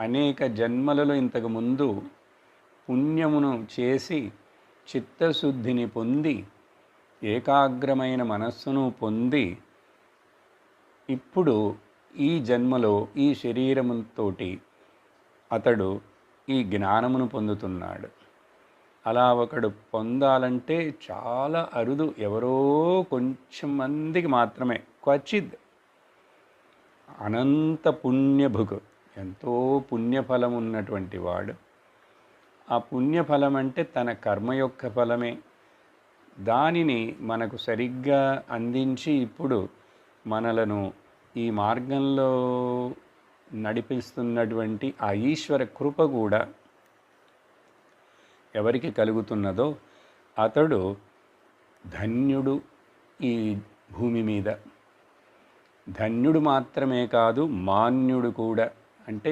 అనేక జన్మలలో ఇంతకు ముందు పుణ్యమును చేసి చిత్తశుద్ధిని పొంది ఏకాగ్రమైన మనస్సును పొంది ఇప్పుడు ఈ జన్మలో ఈ శరీరముతో అతడు ఈ జ్ఞానమును పొందుతున్నాడు. అలా ఒకడు పొందాలంటే చాలా అరుదు. ఎవరో కొంచెం మందికి మాత్రమే. క్వచిద్ అనంత పుణ్యభుకు ఎంతో పుణ్యఫలం ఉన్నటువంటి వాడు. ఆ పుణ్యఫలం అంటే తన కర్మ యొక్క ఫలమే. దానిని మనకు సరిగ్గా అందించి ఇప్పుడు మనలను ఈ మార్గంలో నడిపిస్తున్నటువంటి ఆ ఈశ్వర కృప కూడా ఎవరికి కలుగుతున్నదో అతడు ధన్యుడు ఈ భూమి మీద. ధన్యుడు మాత్రమే కాదు మాన్యుడు కూడా. అంటే